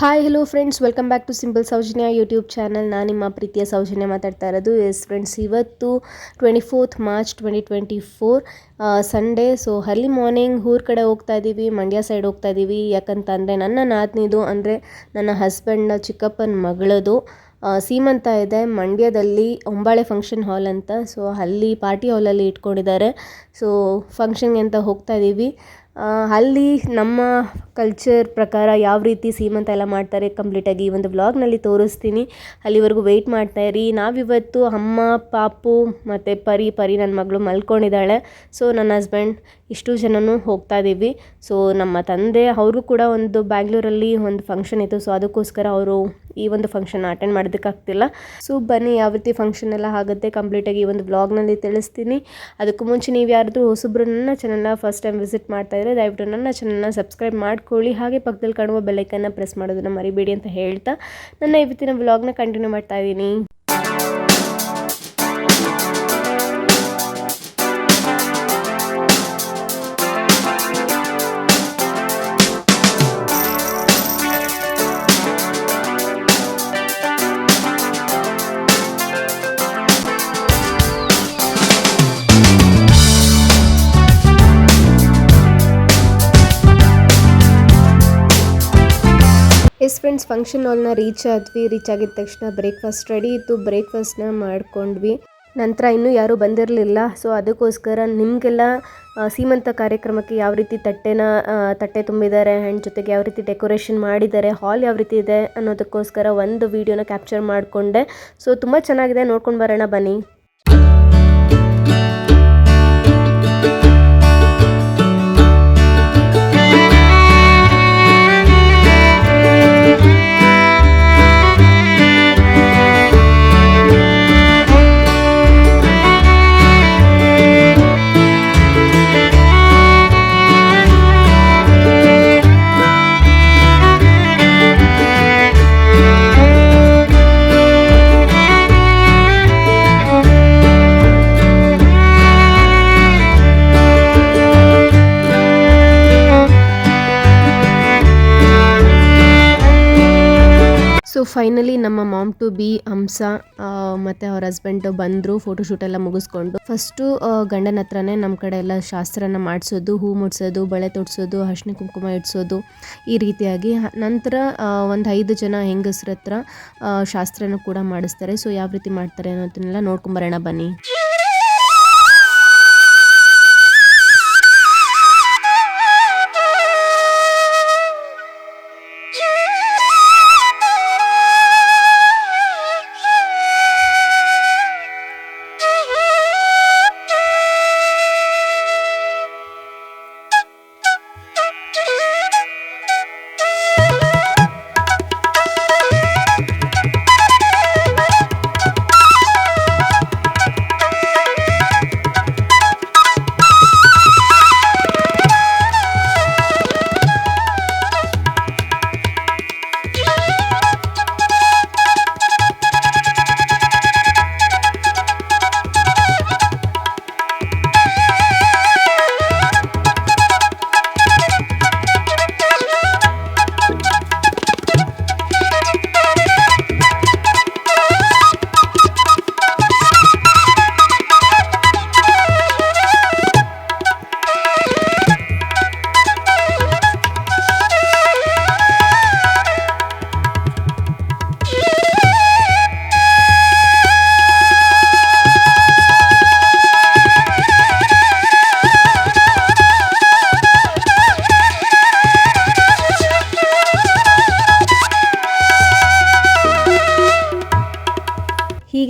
Hi hello friends welcome back to simple Soujanya YouTube channel ನಾನು ನಿಮ್ಮ ಪ್ರೀತಿಯ ಸೌಜನ್ಯ ಮಾತಾಡ್ತಾ ಇರೋದು ಎಸ್ ಫ್ರೆಂಡ್ಸ್ ಇವತ್ತು twenty fourth March twenty twenty four Sunday so early morning ಊರ ಕಡೆ ಹೋಗ್ತಾ ಇದ್ದೀವಿ ಮಂಡ್ಯ ಸೈಡ್ ಹೋಗ್ತಾ ಇದ್ದೀವಿ ಯಾಕಂತಂದರೆ ನನ್ನ ನಾದ್ನಿದು ಅಂದರೆ ನನ್ನ ಹಸ್ಬೆಂಡ್ನ ಚಿಕ್ಕಪ್ಪನ ಮಗಳದು ಸೀಮಂತ ಇದೆ. ಮಂಡ್ಯದಲ್ಲಿ ಒಂಬಾಳೆ ಫಂಕ್ಷನ್ ಹಾಲ್ ಅಂತ. ಸೊ ಅಲ್ಲಿ ಪಾರ್ಟಿ ಹಾಲಲ್ಲಿ ಇಟ್ಕೊಂಡಿದ್ದಾರೆ. ಸೊ ಫಂಕ್ಷನ್ಗೆ ಅಂತ ಹೋಗ್ತಾ ಇದ್ದೀವಿ ಅಲ್ಲಿ ನಮ್ಮ ಕಲ್ಚರ್ ಪ್ರಕಾರ ಯಾವ ರೀತಿ ಸೀಮಂತ ಎಲ್ಲ ಮಾಡ್ತಾರೆ ಕಂಪ್ಲೀಟಾಗಿ ಈ ಒಂದು ವ್ಲಾಗ್ನಲ್ಲಿ ತೋರಿಸ್ತೀನಿ. ಅಲ್ಲಿವರೆಗೂ ವೆಯ್ಟ್ ಇರಿ. ನಾವಿವತ್ತು ಅಮ್ಮ, ಪಾಪು ಮತ್ತು ಪರಿ ಪರಿ ನನ್ನ ಮಗಳು ಮಲ್ಕೊಂಡಿದ್ದಾಳೆ. ಸೊ ನನ್ನ ಹಸ್ಬೆಂಡ್ ಇಷ್ಟು ಜನನೂ ಹೋಗ್ತಾ ಇದ್ದೀವಿ. ಸೊ ನಮ್ಮ ತಂದೆ, ಅವರು ಕೂಡ ಒಂದು ಬ್ಯಾಂಗ್ಳೂರಲ್ಲಿ ಒಂದು ಫಂಕ್ಷನ್ ಇತ್ತು. ಸೊ ಅದಕ್ಕೋಸ್ಕರ ಅವರು ಈ ಒಂದು ಫಂಕ್ಷನ್ ಅಟೆಂಡ್ ಮಾಡೋದಕ್ಕಾಗ್ತಿಲ್ಲ ಸೊ ಬನ್ನಿ, ಯಾವ ರೀತಿ ಫಂಕ್ಷನ್ ಎಲ್ಲ ಆಗುತ್ತೆ ಕಂಪ್ಲೀಟಾಗಿ ಈ ಒಂದು ಬ್ಲಾಗ್ನಲ್ಲಿ ತಿಳಿಸ್ತೀನಿ. ಅದಕ್ಕೂ ಮುಂಚೆ ನೀವು ಯಾರಾದರೂ ಹೊಸಬ್ರು ನನ್ನ ಚಾನಲ್ನ ಫಸ್ಟ್ ಟೈಮ್ ವಿಸಿಟ್ ಮಾಡ್ತಾ ಇದ್ದರೆ ದಯವಿಟ್ಟು ನನ್ನ ಚಾನಲ್ನ ಸಬ್ಸ್ಕ್ರೈಬ್ ಮಾಡ್ಕೊಳ್ಳಿ. ಹಾಗೆ ಪಕ್ಕದಲ್ಲಿ ಕಾಣುವ ಬೆಲ್ಲೈಕನ್ನ ಪ್ರೆಸ್ ಮಾಡೋದನ್ನು ಮರಿಬೇಡಿ ಅಂತ ಹೇಳ್ತಾ ನನ್ನ ಇವತ್ತಿನ ವ್ಲಾಗ್ನ ಕಂಟಿನ್ಯೂ ಮಾಡ್ತಾ ಇದ್ದೀನಿ. ಫ್ರೆಂಡ್ಸ್ ಫಂಕ್ಷನ್ ಹಾಲ್ನ ರೀಚ್ ಆದ್ವಿ ರೀಚ್ ಆಗಿದ ತಕ್ಷಣ ಬ್ರೇಕ್ಫಾಸ್ಟ್ ರೆಡಿ ಇತ್ತು. ಬ್ರೇಕ್ಫಾಸ್ಟ್ನ ಮಾಡ್ಕೊಂಡ್ವಿ. ನಂತರ ಇನ್ನೂ ಯಾರೂ ಬಂದಿರಲಿಲ್ಲ. ಸೊ ಅದಕ್ಕೋಸ್ಕರ ನಿಮಗೆಲ್ಲ ಸೀಮಂತ ಕಾರ್ಯಕ್ರಮಕ್ಕೆ ಯಾವ ರೀತಿ ತಟ್ಟೆನ ತಟ್ಟೆ ತುಂಬಿದ್ದಾರೆ ಆ್ಯಂಡ್ ಜೊತೆಗೆ ಯಾವ ರೀತಿ ಡೆಕೋರೇಷನ್ ಮಾಡಿದ್ದಾರೆ ಹಾಲ್ ಯಾವ ರೀತಿ ಇದೆ ಅನ್ನೋದಕ್ಕೋಸ್ಕರ ಒಂದು ವೀಡಿಯೋನ ಕ್ಯಾಪ್ಚರ್ ಮಾಡಿಕೊಂಡೆ. ಸೊ ತುಂಬ ಚೆನ್ನಾಗಿದೆ. ನೋಡ್ಕೊಂಡು ಬರೋಣ ಬನ್ನಿ. ಸೊ ಫೈನಲಿ ನಮ್ಮ ಮಾಮ್ ಟು ಬಿ ಹಂಸ ಮತ್ತು ಅವ್ರ ಹಸ್ಬೆಂಡ್ ಬಂದರು ಫೋಟೋಶೂಟ್ ಎಲ್ಲ ಮುಗಿಸ್ಕೊಂಡು. ಫಸ್ಟು ಗಂಡನ ಹತ್ರನೇ ನಮ್ಮ ಕಡೆ ಎಲ್ಲ ಶಾಸ್ತ್ರನ ಮಾಡಿಸೋದು, ಹೂ ಮುಡ್ಸೋದು, ಬಳೆ ತೊಡ್ಸೋದು ಅರ್ಶಿನ ಕುಂಕುಮ ಇಡ್ಸೋದು, ಈ ರೀತಿಯಾಗಿ. ನಂತರ ಒಂದು ಐದು ಜನ ಹೆಂಗಸ್ರ ಹತ್ರ ಶಾಸ್ತ್ರನ ಕೂಡ ಮಾಡಿಸ್ತಾರೆ. ಸೊ ಯಾವ ರೀತಿ ಮಾಡ್ತಾರೆ ಅನ್ನೋದನ್ನೆಲ್ಲ ನೋಡ್ಕೊಂಬರೋಣ ಬನ್ನಿ.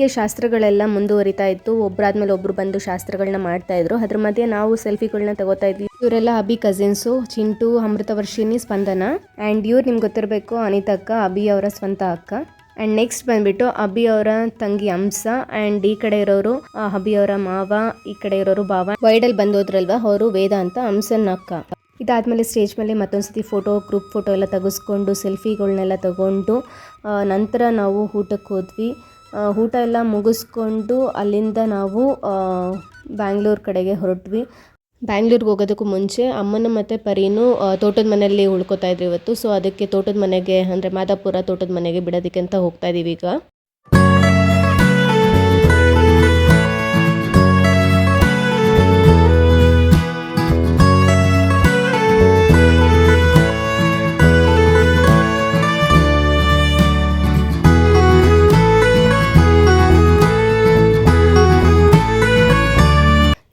ಹೀಗೆ ಶಾಸ್ತ್ರಗಳೆಲ್ಲ ಮುಂದುವರಿತಾ ಇತ್ತು. ಒಬ್ಬರಾದ್ಮೇಲೆ ಒಬ್ರು ಬಂದು ಶಾಸ್ತ್ರಗಳನ್ನ ಮಾಡ್ತಾ ಇದ್ರು. ಅದ್ರ ಮಧ್ಯೆ ನಾವು ಸೆಲ್ಫಿಗಳನ್ನ ತಗೋತಾ ಇದ್ವಿ. ಇವರೆಲ್ಲ ಅಭಿ ಕಸಿನ್ಸು ಚಿಂಟು, ಅಮೃತವರ್ಷಿಣಿ, ಸ್ಪಂದನ ಆ್ಯಂಡ್ ಇವ್ರು ನಿಮ್ಗೆ ಗೊತ್ತಿರಬೇಕು ಅನಿತಾಕ್ಕ ಅಭಿ ಅವರ ಸ್ವಂತ ಅಕ್ಕ. ಆ್ಯಂಡ್ ನೆಕ್ಸ್ಟ್ ಬಂದ್ಬಿಟ್ಟು ಅಭಿ ಅವರ ತಂಗಿ ಹಂಸ ಆ್ಯಂಡ್ ಈ ಕಡೆ ಇರೋರು ಅಭಿ ಅವರ ಮಾವ, ಈ ಕಡೆ ಇರೋರು ಬಾವ ವೈಡಲ್ ಬಂದೋದ್ರಲ್ವಾ ಅವರು, ವೇದ ಅಂತ ಅಂಸನ್ ಅಕ್ಕ. ಇದಾದಮೇಲೆ ಸ್ಟೇಜ್ ಮೇಲೆ ಮತ್ತೊಂದ್ಸತಿ ಫೋಟೋ ಗ್ರೂಪ್ ಫೋಟೋ ಎಲ್ಲ ತೆಗೆಸ್ಕೊಂಡು ಸೆಲ್ಫಿಗಳನ್ನೆಲ್ಲ ತಗೊಂಡು ನಂತರ ನಾವು ಊಟಕ್ಕೆ ಹೋದ್ವಿ ಊಟ ಎಲ್ಲ ಮುಗಿಸ್ಕೊಂಡು ಅಲ್ಲಿಂದ ನಾವು ಬ್ಯಾಂಗ್ಳೂರ್ ಕಡೆಗೆ ಹೊರಟ್ವಿ. ಬ್ಯಾಂಗ್ಳೂರ್ಗೆ ಹೋಗೋದಕ್ಕೂ ಮುಂಚೆ ಅಮ್ಮನ ಮತ್ತು ಪರಿನೂ ತೋಟದ ಮನೆಯಲ್ಲಿ ಉಳ್ಕೊತಾ ಇದ್ರು ಇವತ್ತು. ಸೊ ಅದಕ್ಕೆ ತೋಟದ ಮನೆಗೆ, ಅಂದರೆ ಮಾದಾಪುರ ತೋಟದ ಮನೆಗೆ ಬಿಡೋದಕ್ಕೆ ಅಂತ ಹೋಗ್ತಾ ಇದ್ದೀವಿ ಈಗ.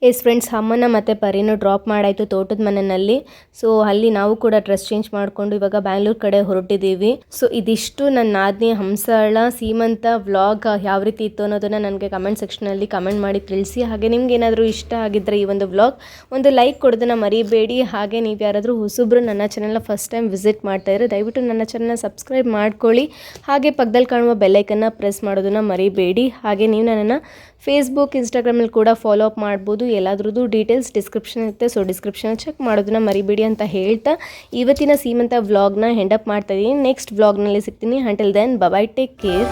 ಎಸ್ ಫ್ರೆಂಡ್ಸ್ ಅಮ್ಮನ ಮತ್ತು ಪರಿನೂ ಡ್ರಾಪ್ ಮಾಡಾಯಿತು ತೋಟದ ಮನೆಯಲ್ಲಿ. ಸೊ ಅಲ್ಲಿ ನಾವು ಕೂಡ ಡ್ರೆಸ್ ಚೇಂಜ್ ಮಾಡಿಕೊಂಡು ಇವಾಗ ಬ್ಯಾಂಗ್ಳೂರ್ ಕಡೆ ಹೊರಟಿದ್ದೀವಿ ಸೊ ಇದಿಷ್ಟು ನನ್ನ ನಾದಿನಿ ಹಂಸಳ, ಸೀಮಂತ ವ್ಲಾಗ್ ಯಾವ ರೀತಿ ಇತ್ತು ಅನ್ನೋದನ್ನು ನನಗೆ ಕಮೆಂಟ್ ಸೆಕ್ಷನಲ್ಲಿ ಕಮೆಂಟ್ ಮಾಡಿ ತಿಳಿಸಿ. ಹಾಗೆ ನಿಮ್ಗೆ ಏನಾದರೂ ಇಷ್ಟ ಆಗಿದ್ದರೆ ಈ ಒಂದು ವ್ಲಾಗ್ ಒಂದು ಲೈಕ್ ಕೊಡೋದನ್ನು ಮರಿಬೇಡಿ. ಹಾಗೆ ನೀವು ಯಾರಾದರೂ ಹೊಸಬ್ರು ನನ್ನ ಚಾನಲ್ನ ಫಸ್ಟ್ ಟೈಮ್ ವಿಸಿಟ್ ಮಾಡ್ತಾ ಇದ್ರೆ ದಯವಿಟ್ಟು ನನ್ನ ಚಾನಲ್ನ ಸಬ್ಸ್ಕ್ರೈಬ್ ಮಾಡ್ಕೊಳ್ಳಿ. ಹಾಗೆ ಪಕ್ಕದಲ್ಲಿ ಕಾಣುವ ಬೆಲ್ಲೈಕನ್ನ ಪ್ರೆಸ್ ಮಾಡೋದನ್ನ ಮರಿಬೇಡಿ. ಹಾಗೆ ನೀವು ನನ್ನನ್ನು ಫೇಸ್ಬುಕ್ ಇನ್ಸ್ಟಾಗ್ರಾಮಲ್ಲಿ ಕೂಡ ಫಾಲೋ ಅಪ್ ಮಾಡ್ಬೋದು. ಎಲ್ಲಾದ್ರದ್ದು ಡೀಟೇಲ್ಸ್ ಡಿಸ್ಕ್ರಿಪ್ಷನ್ ಇರುತ್ತೆ. ಸೊ ಡಿಸ್ಕ್ರಿಪ್ಷನ್ ಚೆಕ್ ಮಾಡೋದನ್ನ ಮರಿಬೇಡಿ ಅಂತ ಹೇಳ್ತಾ ಇವತ್ತಿನ ಸೀಮಂತ ವ್ಲಾಗ್ನ ಹೆಂಡಪ್ ಮಾಡ್ತಾ ಇದ್ದೀನಿ ನೆಕ್ಸ್ಟ್ ವ್ಲಾಗ್ನಲ್ಲಿ ಸಿಗ್ತೀನಿ. Until then bye bye take care